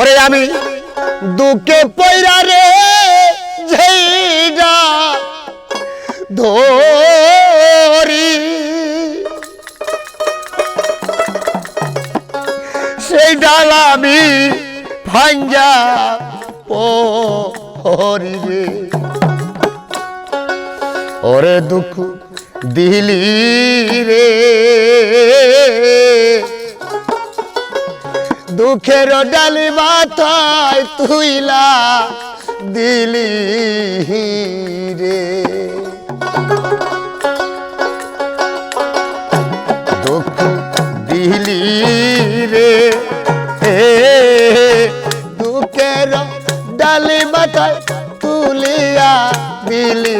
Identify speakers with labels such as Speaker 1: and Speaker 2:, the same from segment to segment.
Speaker 1: ওরে আমি দুঃখে পয়রা রে ঝেইডা ধরি। সেই ডাল আমি ভাঙ্গা পরি রে। ওরে দুঃখ দিলি রে। দুঃখের ডালি মাথায় তুইলা দিলি রে। দুঃখ দিলি রে। দুঃখের ডালি মাথায় তুলিয়া দিলি।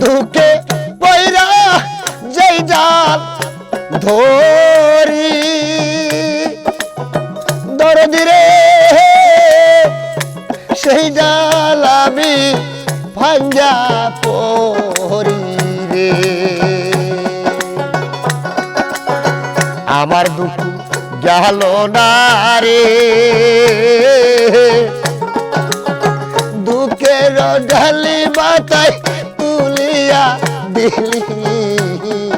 Speaker 1: দুকে পয়রা যেই ডাল ধরি। দরদিরে সেই ডাল আমি ভাঙ্গা পরি রে। আমার দুঃখ গেল না রে। দুঃখের ঢালি মাথায় তুলিয়া দিলি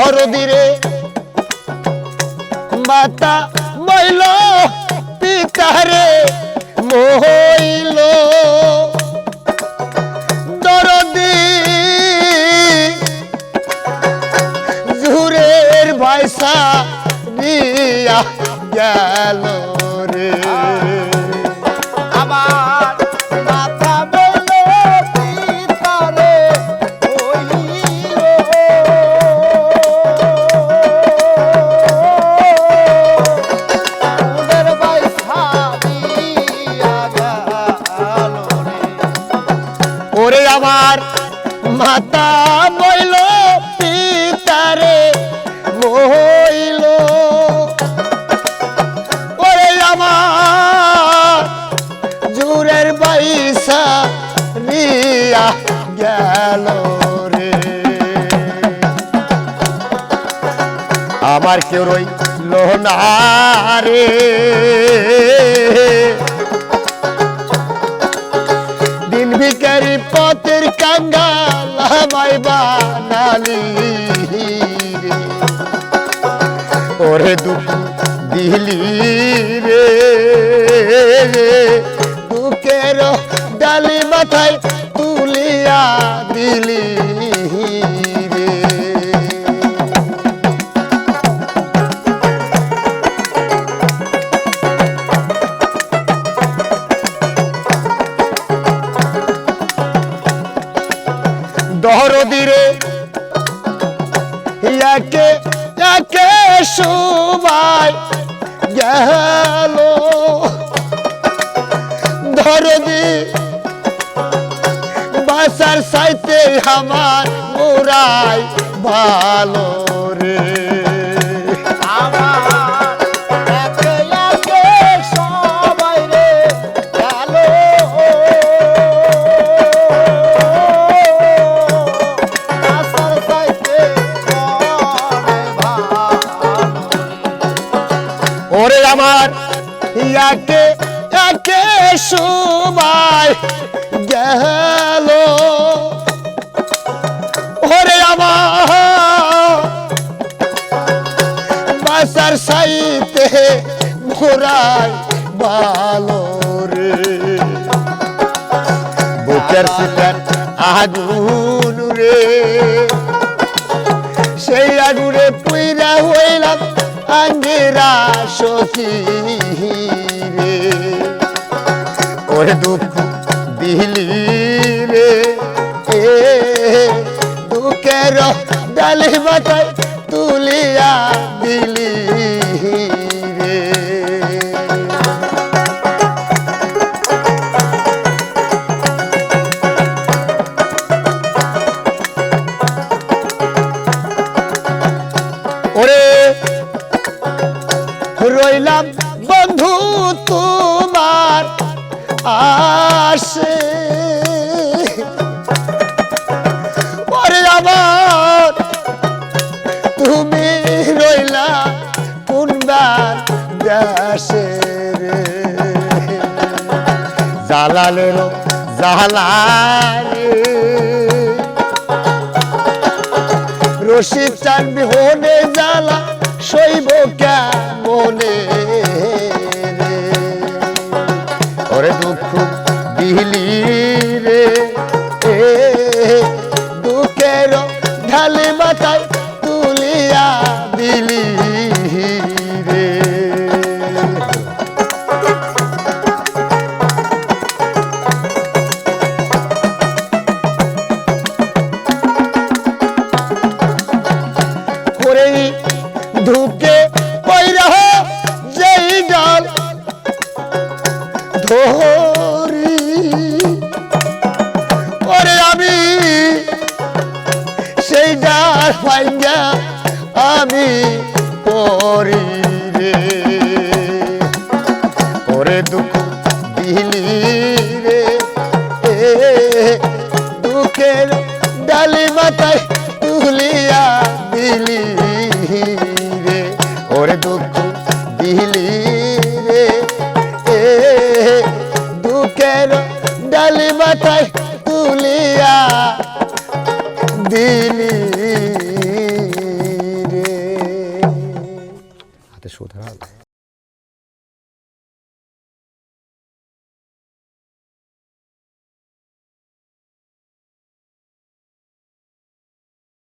Speaker 1: দহরদিরে মাতা মইল পিতারে মহইল দরদি জুরের ভাইসা দিয়া গেল রে। মাতা মইল পিতারে মইল ওরে আমার জুরের বাইসা রিয়া গেল রে। আমার কেউ রই লোনারে দিন ভিকারি পথের কাঙ্গাল ওরে দুঃখ দিলি রে। দুঃখের ডালি মাথায় একে একে সময় গেল। দরদি বাসার সাইতে আমার মোরাই ভালো রে।
Speaker 2: একে একে সবাই গেল।
Speaker 1: ওরে আমার বাসার সাইতে ঘোরাই ভালো রে। বুকের সিটার আগুন রে। সেই আগুনে পুইরা হইলাম আঙ্গেরা সখী। ওরে দুঃখ দিলি রে এ দুঃখের ডালি মাথায় তুলিয়া দিলি। আসে। তুমি রইলা কোনবার দেশে রশিদ চান বিহনে জ্বালা শৈব কেমনে? দিলি রে। এ দুঃখের ঢালে মাথায় তুলিয়া দিলি। ডাল পাইয়া আমি পরি রে। ওরে দুঃখ রে। হাতে সুধারা